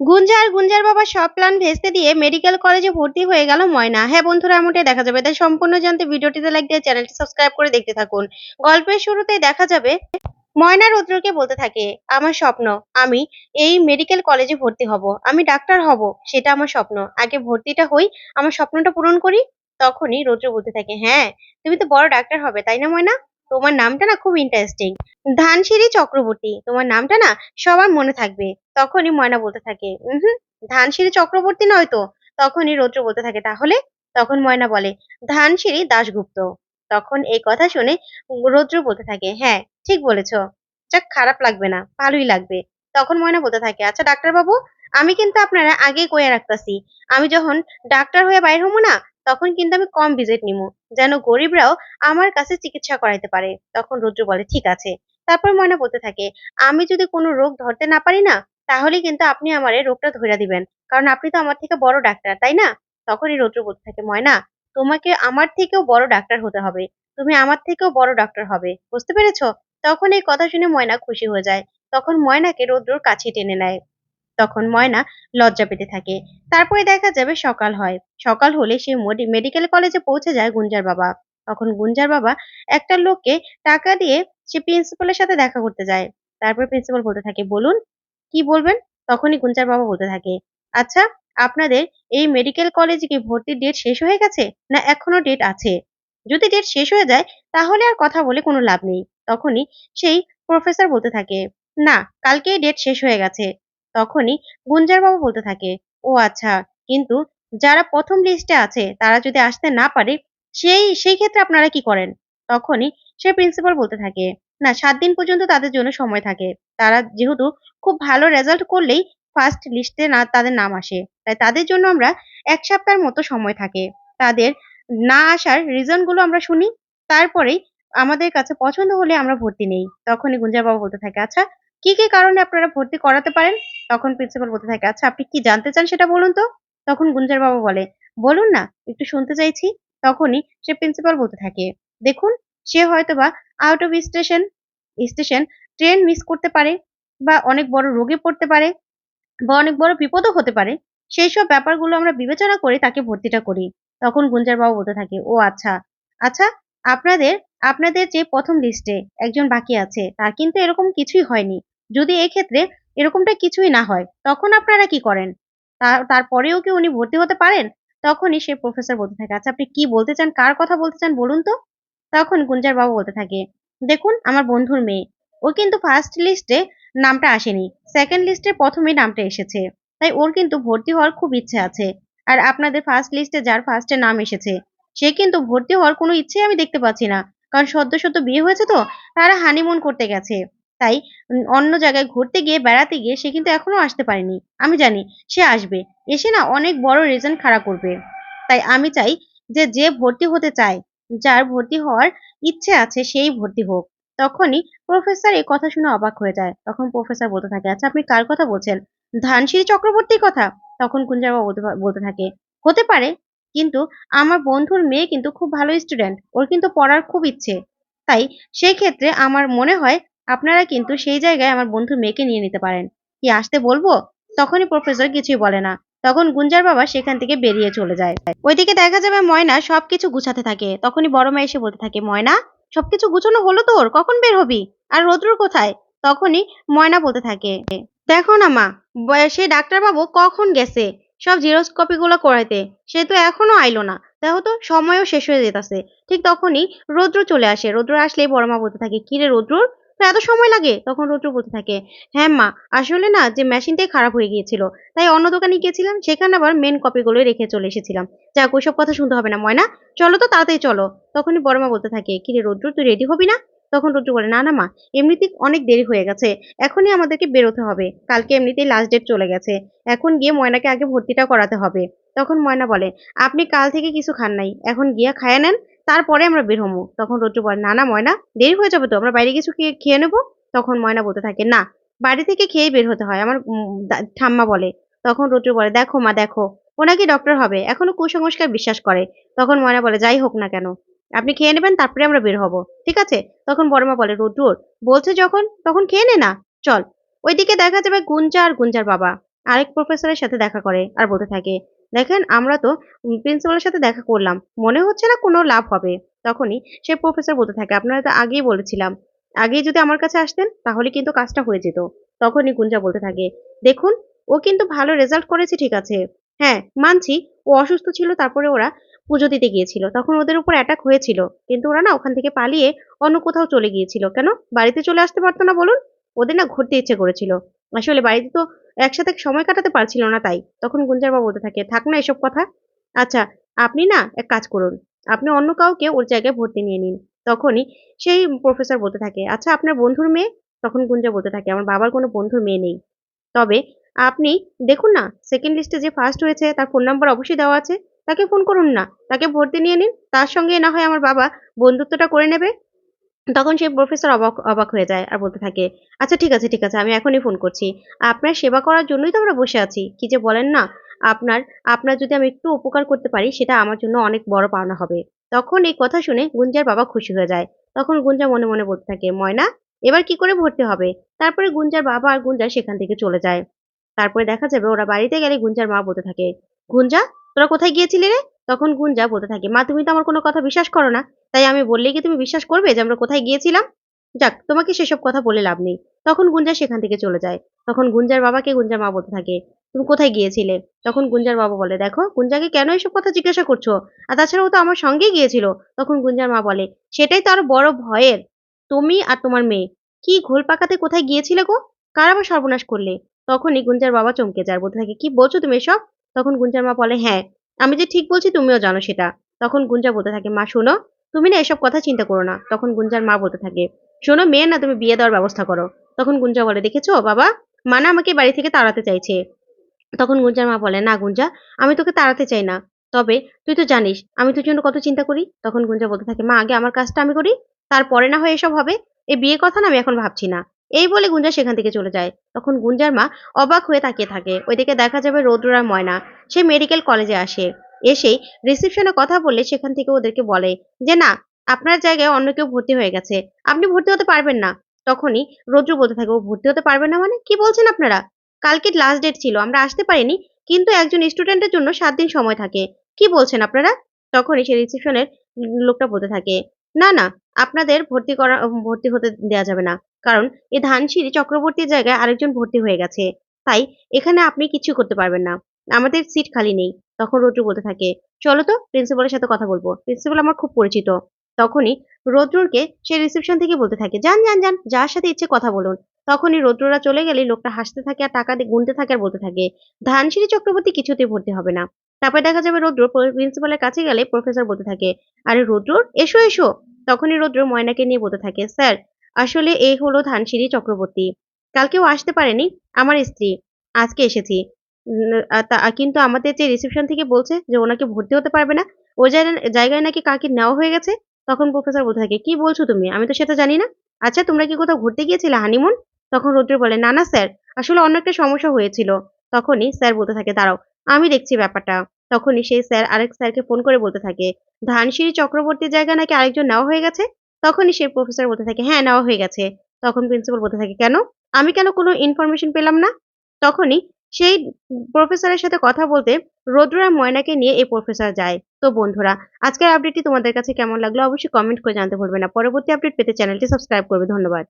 গুঞ্জা আর গুঞ্জার বাবা সব প্ল্যান ভেস্তে দিয়ে মেডিকেল কলেজে ভর্তি হয়ে গেল ময়না। হ্যাঁ বন্ধুরা, এমনটাই দেখা যাবে। তাই সম্পূর্ণ জানতে ভিডিওটিতে লাইক দিয়ে চ্যানেলটি সাবস্ক্রাইব করে দেখতে থাকুন। গল্পের শুরুতেই দেখা যাবে, ময়না রুদ্রকে বলতে থাকে, আমার স্বপ্ন, আমি এই মেডিকেল কলেজে ভর্তি হব। আমি ডাক্তার হব, সেটা আমার স্বপ্ন। আগে ভর্তিটা হই, আমার স্বপ্নটা পূরণ করি। তখনই রুদ্র বলতে থাকে হ্যাঁ তুমি তো বড় ডাক্তার হবে, তাই না ময়না? তোমার নামটা না খুব ইন্টারেস্টিং ধানসিঁড়ি চক্রবর্তী, তোমার নামটা না সবার মনে থাকবে। তখনই ময়না বলতে থাকে হুম ধানসিঁড়ি চক্রবর্তী নয় তো? তখনই রৌদ্র বলতে থাকে, তাহলে? তখন ময়না বলে, ধানসিঁড়ি দাশগুপ্ত। তখন এই কথা শুনে রৌদ্র বলতে থাকে হ্যাঁ ঠিক বলেছ। যাক, খারাপ লাগবে না, ভালোই লাগবে। তখন ময়না বলতে থাকে আচ্ছা ডাক্তারবাবু, আমি কিন্তু আপনারা আগেই কয়ে রাখতাছি। আমি যখন ডাক্তার হয়ে বাইর হব না তখন কিন্তু আমি কম ভিজিট নিবো যেন গরিবরাও আমার কাছে চিকিৎসা করাইতে পারে। তখন রুদ্র বলে, ঠিক আছে। তারপর ময়না বলতে থাকে, আমি যদি কোনো রোগ ধরতে না পারি না, তাহলে কিন্তু আপনি আমার রোগটা ধরে দিবেন। কারণ আপনি তো আমার থেকে বড় ডাক্তার, তাই না? তখনই রৌদ্র বলতে থাকে, ময়না, তোমাকে আমার থেকেও বড় ডাক্তার হতে হবে। তুমি আমার থেকেও বড় ডাক্তার হবে। বুঝতে পেরেছ? তখন এই কথা শুনে ময়না খুশি হয়ে যায়। তখন ময়নাকে রৌদ্রর কাছে টেনে নেয়। তখন ময়না লজ্জা পেতে থাকে। তারপরে দেখা যাবে সকাল হয়। সকাল হলে সে মেডিকেল কলেজে পৌঁছে যায় গুঞ্জার বাবা। তখন গুঞ্জার বাবা একটা লোককে টাকা দিয়ে সে প্রিন্সিপালের সাথে দেখা করতে যায়। তারপর প্রিন্সিপাল বলতে থাকে, বলুন, কি বলবেন? তখনই গুঞ্জার বাবা বলতে থাকে আচ্ছা আপনাদের এই মেডিকেল কলেজে কি ভর্তির ডেট শেষ হয়ে গেছে না এখনও ডেট আছে? যদি ডেট শেষ হয়ে যায়, তাহলে আর কথা বলে কোনো লাভ নেই। তখনই সেই প্রফেসর বলতে থাকে, না, কালকেই ডেট শেষ হয়ে গেছে। তখনই গুঞ্জার বাবু বলতে থাকে, ও আচ্ছা কিন্তু যারা প্রথম লিস্টে আছে, তারা যদি আসতে না পারে, সেই সেই ক্ষেত্রে আপনারা কি করেন? তখনই সে প্রিন্সিপাল বলতে থাকে, না, সাত দিন পর্যন্ত তাদের জন্য সময় থাকে। তারা যেহেতু খুব ভালো রেজাল্ট করলেই ফার্স্ট লিস্টে না, তাদের নাম আসে। তাই তাদের জন্য আমরা এক সপ্তাহের মতো সময় থাকে। তাদের না আসার রিজনগুলো আমরা শুনি, তারপরেই আমাদের কাছে পছন্দ হলে আমরা ভর্তি নেই। তখনই গুঞ্জার বাবু বলতে থাকে আচ্ছা কি কি কারণে আপনারা ভর্তি করাতে পারেন? তখন প্রিন্সিপাল বলতে থাকে আচ্ছা আপনি কি জানতে চান সেটা বলুন তো? তখন গুঞ্জার বাবু বলে, বলুন না, একটু শুনতে চাইছি। তখনই সে প্রিন্সিপাল বলতে থাকে, দেখুন, সে হয়তোবা out of station station train miss করতে পারে বা অনেক বড় রোগে পড়তে পারে বা অনেক বড় বিপদও হতে পারে। সেই সব ব্যাপারগুলো আমরা বিবেচনা করে তাকে ভর্তিটা করি। তখন গুঞ্জার বাবু বলতে থাকে, ও আচ্ছা আচ্ছা আপনাদের আপনাদের যে প্রথম লিস্টে একজন বাকি আছে, তার কিন্তু এরকম কিছুই হয়নি। যদি এক্ষেত্রে এরকমটা কিছুই না হয়। তখন আপনারা কি করেন? তারপরেও কি উনি ভর্তি হতে পারেন? তখনই সে প্রফেসর বলতে থাকে আচ্ছা আপনি কি বলতে চান? কার কথা বলতে চান? বলুন তো। তখন গুঞ্জার বাবু বলতে থাকে, দেখুন, আমার বন্ধুর মেয়ে। ও কিন্তু ফার্স্ট লিস্টে নামটা আসেনি। সেকেন্ড লিস্টে প্রথমেই নামটা এসেছে। তাই ওর কিন্তু ভর্তি হওয়ার খুব ইচ্ছে আছে। আর আপনাদের ফার্স্ট লিস্টে যার ফার্স্টে নাম এসেছে, সে কিন্তু ভর্তি হওয়ার কোনো ইচ্ছে আমি দেখতে পাচ্ছি না। কারণ সদ্য সদ্য বিয়ে হয়েছে তো, তারা হানিমুন করতে গেছে। তাই অন্য জায়গায় ঘুরতে গিয়ে বেড়াতে গিয়ে সে কিন্তু এখনও আসতে পারেনি। আমি জানি সে আসবে। এসে না অনেক বড় রেজাল্ট খারাপ করবে। তাই আমি চাই যে যে ভর্তি হতে চায়, যার ভর্তি হওয়ার ইচ্ছে আছে সেই ভর্তি হোক। তখনই প্রফেসর এই কথা শুনে অবাক হয়ে যায়। তখন প্রফেসর বলতে থাকে আচ্ছা আপনি কার কথা বলছেন? ধানসিঁড়ি চক্রবর্তীর কথা? তখন কুঞ্জাবা বলতে থাকে, হতে পারে, কিন্তু আমার বন্ধুর মেয়ে কিন্তু খুব ভালো স্টুডেন্ট ওর কিন্তু পড়ার খুব ইচ্ছে। তাই সেই ক্ষেত্রে আমার মনে হয় আপনারা কিন্তু সেই জায়গায় আমার বন্ধু মেয়েকে নিয়ে নিতে পারেন। কি আসতে বলব? তখনই প্রফেসর কিছুই বলে না। তখন গুঞ্জার বাবা সেখান থেকে বেরিয়ে চলে যায়। ওইদিকে দেখা যাবে ময়না সবকিছু গুছাতে থাকে। তখনই বড় মা এসে বলতে থাকে, ময়না, সবকিছু গুছানো হলো তোর? কখন বের হবি? আর রোদ্রুর কোথায়? তখনই ময়না বলতে থাকে, দেখো না মা সে ডাক্তারবাবু কখন গেছে? সব জেরক্স কপিগুলো করাইতে। সে তো এখনও আইলো না। দেখো তো, সময়ও শেষ হয়ে যেতেছে। ঠিক তখনই রৌদ্র চলে আসে। রৌদ্র আসলেই বড় মা বলতে থাকে কিরে রৌদ্রর? এত সময় লাগে? তখন রৌদ্র বলতে থাকে হ্যাঁ মা, আসলে না, যে মেশিনটাই খারাপ হয়ে গিয়েছিল। তাই অন্য দোকানে গিয়েছিলাম, সেখানে আবার মেন কপিগুলোই রেখে চলে এসেছিলাম। যাক, ওইসব কথা শুনতে হবে না, ময়না। চলো তো, তাড়াতাড়ি চলো। তখনই বড় মা বলতে থাকে কিরে রৌদ্র, তুই রেডি হবি না? তখন রুদ্র বলে, না না মা, এমনিতে অনেক দেরি হয়ে গেছে। এখনই আমাদেরকে বেরোতে হবে। কালকে এমনিতেই লাস্ট ডেট চলে গেছে। এখন গিয়ে ময়নাকে আগে ভর্তিটা করাতে হবে। তখন ময়না বলে, আপনি কাল থেকে কিছু খান নাই। এখন গিয়া খায় নেন। তারপরে আমরা বের হব। তখন রুদ্র বলে, না না, ময়না, দেরি হয়ে যাবে তো, আমরা বাইরে কিছু খেয়ে খেয়ে নেব? তখন ময়না বলতে থাকে, না, বাড়ি থেকে খেয়েই বের হতে হয়। আমার ঠাম্মা বলে। তখন রুদ্র বলে, দেখো মা, দেখো, ও নাকি ডক্টর হবে, এখনও কুসংস্কার বিশ্বাস করে। তখন ময়না বলে, যাই হোক না কেন, আপনি খেয়ে নেবেন, তারপরে আমরা বের হব, ঠিক আছে? তখন বড়মা বলে, রুদ্র, বলছে যখন, তখন খেয়ে নে না, চল। ওইদিকে দেখা যাবে গুঞ্জা আর গুঞ্জার বাবা। আরেক প্রফেসরের সাথে দেখা করে, আর বলতে থাকে দেখেন, আমরা তো প্রিন্সিপালের সাথে দেখা করলাম। মনে হচ্ছে না কোনো লাভ হবে। তখনই সে প্রফেসর বলতে থাকে, আপনারা তো আগেই বলেছিলাম। আগেই যদি আমার কাছে আসতেন, তাহলে কিন্তু কাজটা হয়ে যেত। তখনই গুঞ্জা বলতে থাকে, দেখুন, ও কিন্তু ভালো রেজাল্ট করেছে, ঠিক আছে। হ্যাঁ মানছি, ও অসুস্থ ছিল, তারপরে ওরা পুজো দিতে গিয়েছিল। তখন ওদের উপর অ্যাটাক হয়েছিল। কিন্তু ওরা না ওখান থেকে পালিয়ে অন্য কোথাও চলে গিয়েছিল। কেন? বাড়িতে চলে আসতে পারতো না বলুন? ওদের না ঘুরতে ইচ্ছে করেছিল। আসলে বাড়িতে তো একসাথে সময় কাটাতে পারছিল না তাই। তখন গুঞ্জার বাবা বলতে থাকে, থাক না এসব কথা। আচ্ছা আপনি না এক কাজ করুন। আপনি অন্য কাউকে ওর জায়গায় ভর্তি নিয়ে নিন। তখনই সেই প্রফেসর বলতে থাকে আচ্ছা আপনার বন্ধুর মেয়ে? তখন গুঞ্জা বলতে থাকে, আমার বাবার কোনো বন্ধুর মেয়ে নেই। তবে আপনি দেখুন না সেকেন্ড লিস্টে যে ফার্স্ট হয়েছে, তার ফোন নাম্বার অবশ্যই দেওয়া আছে। তাকে ফোন করুন না। তাকে ভর্তি নিয়ে নিন। তার সঙ্গে না হয় আমার বাবা বন্ধুত্বটা করে নেবে। তখন সেই প্রফেসর অবাক অবাক হয়ে যায় আর বলতে থাকে আচ্ছা ঠিক আছে ঠিক আছে, আমি এখনই ফোন করছি। আপনার সেবা করার জন্যই তো আমরা বসে আছি। কি যে বলেন না, আপনার আপনার যদি আমি একটু উপকার করতে পারি, সেটা আমার জন্য অনেক বড় পাওনা হবে। তখন এই কথা শুনে গুঞ্জার বাবা খুশি হয়ে যায়। তখন গুঞ্জা মনে মনে বলতে থাকে, ময়না, এবার কি করে ভর্তি হবে? তারপরে গুঞ্জার বাবা আর গুঞ্জা সেখান থেকে চলে যায়। তারপরে দেখা যাবে ওরা বাড়িতে গেলে গুঞ্জার মা বলতে থাকে, গুঞ্জা, তোরা কোথায় গিয়েছিলি রে? তখন গুঞ্জা বলতে থাকে, মা, তুমি তো আমার কোনো কথা বিশ্বাস করো না। তাই আমি বললেই কি তুমি বিশ্বাস করবে যে আমরা কোথায় গিয়েছিলাম? যাক, তোমাকে সেসব কথা বলে লাভ নেই। তখন গুঞ্জা সেখান থেকে চলে যায়। তখন গুঞ্জার বাবাকে গুঞ্জার মা বলতে থাকে, তুমি কোথায় গিয়েছিলে? তখন গুঞ্জার বাবা বলে, দেখো, গুঞ্জাকে কেন এসব কথা জিজ্ঞাসা করছ? আর তাছাড়া ও তো আমার সঙ্গেই গিয়েছিল। তখন গুঞ্জার মা বলে, সেটাই তো আরও বড় ভয়ের। তুমি আর তোমার মেয়ে, কি ঘোল পাকাতে কোথায় গিয়েছিলে গো? কার আবার সর্বনাশ করলে? তখনই গুঞ্জার বাবা চমকে যায়, বলতে থাকে, কি বলছো তুমি এসব? তখন গুঞ্জার মা বলে হ্যাঁ আমি যে ঠিক বলছি তুমিও জানো সেটা। তখন গুঞ্জা বলতে থাকে, মা, শোনো তুমি না এসব কথা চিন্তা করো না। তখন গুঞ্জার মা বলতে থাকে, শোনো মেয়ে না, তুমি বিয়ে দেওয়ার ব্যবস্থা করো। তখন গুঞ্জা বলে, দেখেছ, বাবা? মানা আমাকে বাড়ি থেকে তাড়াতে চাইছে। তখন গুঞ্জার মা বলে, না গুঞ্জা, আমি তোকে তাড়াতে চাই না। তবে তুই তো জানিস, আমি তোর জন্য কত চিন্তা করি? তখন গুঞ্জা বলতে থাকে, মা, আগে আমার কাজটা আমি করি, তারপরে না হয় এসব হবে। এই বিয়ে কথা না আমি এখন ভাবছি না। এই বলে গুঞ্জা সেখান থেকে চলে যায়। তখন গুঞ্জার মা অবাক হয়ে তাকিয়ে থাকে। ওইদিকে দেখা যাবে রৌদ্রার ময়না। সে মেডিকেল কলেজে আসে। এসেই রিসেপশনে কথা বলে সেখান থেকে ওদেরকে বলে যে, না, আপনার জায়গায় অন্য কেউ ভর্তি হয়ে গেছে। আপনি ভর্তি হতে পারবেন না। তখনই রৌদ্র বলতে থাকে, ও ভর্তি হতে পারবে না মানে? কি বলছেন আপনারা? কালকে লাস্ট ডেট ছিল, আমরা আসতে পারিনি, কিন্তু একজন স্টুডেন্টের জন্য সাত দিন সময় থাকে। কি বলছেন আপনারা? তখনই সে রিসেপশনের লোকটা বলতে থাকে, না না, আপনাদের ভর্তি করা, ভর্তি হতে দেওয়া যাবে না। কারণ এই ধানসিঁড়ি চক্রবর্তীর জায়গায় আরেকজন ভর্তি হয়ে গেছে। তাই এখানে আপনি কিছু করতে পারবেন না। আমাদের সিট খালি নেই। তখন রৌদ্র বলতে থাকে, চলো তো প্রিন্সিপালের সাথে কথা বলব। প্রিন্সিপাল আমার খুব পরিচিত। তখনই রৌদ্রকে সে রিসেপশন থেকে বলতে থাকে, যান যান যান, যার সাথে ইচ্ছে কথা বলুন। তখনই রৌদ্ররা চলে গেলে লোকটা হাসতে থাকে আর টাকা দিয়ে গুনতে থাকে আর বলতে থাকে, ধানসিঁড়ি চক্রবর্তী কিছুতেই ভর্তি হবে না। তারপরে দেখা যাবে রৌদ্র প্রিন্সিপালের কাছে গেলে প্রফেসর বলতে থাকে, আরে রৌদ্র, এসো এসো। তখনই রৌদ্র ময়নাকে নিয়ে বলতে থাকে, স্যার, আসলে এই হলো ধানসিঁড়ি চক্রবর্তী। কালকেও আসতে পারেনি, আমার স্ত্রী। আজকে এসেছি। কিন্তু আমাদের যে রিসেপশন থেকে বলছে যে ওনাকে ভর্তি হতে পারবে না, ওই জায়গায় জায়গায় নাকি কাকে নেওয়া হয়ে গেছে, তখন প্রফেসর বলতে থাকে, কি বলছো তুমি? আমি তো সেটা জানি না। আচ্ছা তোমরা কি কোথাও ঘুরতে গিয়েছিলে হানিমুন তখন রৌদ্র বলে, না না, স্যার, আসলে অন্য একটা সমস্যা হয়েছিল। তখনই স্যার বলতে থাকে, দাঁড়াও, আমি দেখছি ব্যাপারটা। তখনই সেই স্যার আরেক স্যারকে ফোন করে বলতে থাকে, ধানসিঁড়ি চক্রবর্তীর জায়গা নাকি আরেকজন নেওয়া হয়ে গেছে? তখনই সেই প্রফেসর বলতে থাকে হ্যাঁ নেওয়া হয়ে গেছে। তখন প্রিন্সিপাল বলতে থাকে, কেন? আমি কেন কোনো ইনফরমেশন পেলাম না? তখনই সেই প্রফেসরের সাথে কথা বলতে রৌদ্র আর ময়নাকে নিয়ে এই প্রফেসর যায়। তো বন্ধুরা, আজকের আপডেটটি তোমাদের কাছে কেমন লাগল অবশ্যই কমেন্ট করে জানতে ভুলবে না। পরবর্তী আপডেট পেতে চ্যানেলটি সাবস্ক্রাইব করবে। ধন্যবাদ।